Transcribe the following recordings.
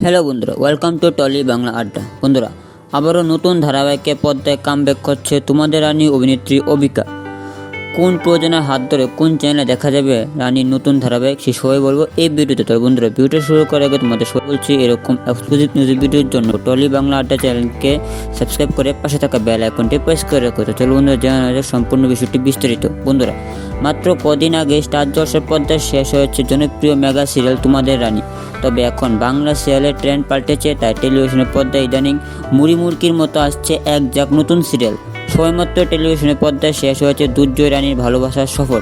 Hello বন্ধুরা। Welcome to trolley Bangla আড্ডা বন্ধুরা, আবারও নতুন ধারাবাহিকে পর্দায় কামব্যাক করছে তোমাদের রানী অভিনেত্রী অবিকা কোন প্রয়োজনের হাত ধরে কোন চ্যানেলে দেখা যাবে রানীর নতুন ধারাবাহিক সে সবাই বলব এই ভিডিওতে তবে বন্ধুরা ভিডিও শুরু করার আগে তোমাদের সবাই বলছি, এরকম এক্সক্লুসিভ নিউজ ভিডিওর জন্য টলি বাংলা আড্ডা চ্যানেলকে সাবস্ক্রাইব করে পাশে থাকা বেল আইকনটি প্রেস করে রাখো। তো চলো বন্ধুরা, জানা যাক সম্পূর্ণ বিষয়টি বিস্তারিত। বন্ধুরা, মাত্র কদিন আগে স্টার জলসের পর্দায় শেষ হয়েছে জনপ্রিয় মেগা সিরিয়াল তোমাদের রানী। তবে এখন বাংলা সিরিয়ালের ট্রেন্ড পাল্টেছে, তাই টেলিভিশনের পর্দায় ইদানিং মুড়ি মুরকির মতো আসছে এক যাক নতুন সিরিয়াল সময়মাত্র টেলিভিশনের পর্দায় শেষ হয়েছে দুর্জয় রানীর ভালোবাসার সফর।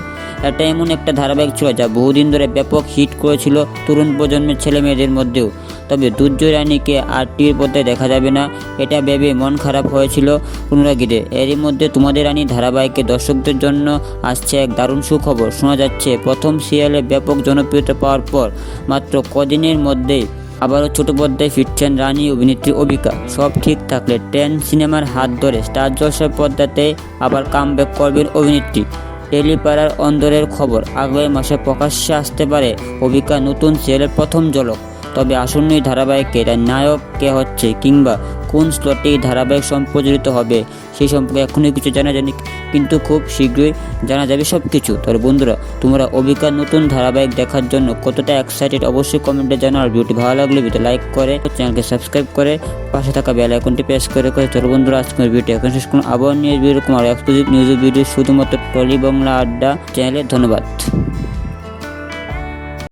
এটা এমন একটা ধারাবাহিক ছিল যা বহুদিন ধরে ব্যাপক হিট করেছিল তরুণ প্রজন্মের ছেলে মেয়েদের মধ্যেও। তবে দুর্জয় রানীকে আর টিভির পর্দায় দেখা যাবে না, এটা ভেবে মন খারাপ হয়েছিল অনুরাগীদের। এরই মধ্যে তোমাদের রানী ধারাবাহিকে দর্শকদের জন্য আসছে এক দারুণ সুখবর। শোনা যাচ্ছে, প্রথম সিরিয়ালে ব্যাপক জনপ্রিয়তা পাওয়ার পর মাত্র কদিনের মধ্যেই আবারও ছোট পর্দায় ফিরছেন রানী, অভিনেত্রী অবিকা সব ঠিক থাকলে টেন সিনেমার হাত ধরে স্টার জলসার পর্দাতে আবার কামব্যাক করবেন অভিনেত্রী। টেলিপাড়ার অন্দরের খবর, আগামী মাসে প্রকাশ্যে আসতে পারে অবিকা নতুন সিরিয়ালের প্রথম জলক তবে আসন্নই ধারাবাহিকে তার নায়ক কে হচ্ছে কিংবা কোন স্লটে এই ধারাবাহিক সম্প্রচারিত হবে সেই সম্পর্কে এখনই কিছু জানা যায়নি, কিন্তু খুব শীঘ্রই জানা যাবে সব কিছু তবে বন্ধুরা, তোমরা অবিকার নতুন ধারাবাহিক দেখার জন্য কতটা এক্সাইটেড অবশ্যই কমেন্টে জানাও। আর ভিডিওটি ভালো লাগলে ভিডিও লাইক করে চ্যানেলকে সাবস্ক্রাইব করে, পাশে থাকা বেল আইকনটি প্রেস করে করে। চলো বন্ধুরা, আজকের ভিডিও এখন শেষ করুন আবার নিয়ে এরকম আর এক্সক্লুসিভ নিউজের ভিডিও শুধুমাত্র টলি বাংলা আড্ডা চ্যানেলে ধন্যবাদ।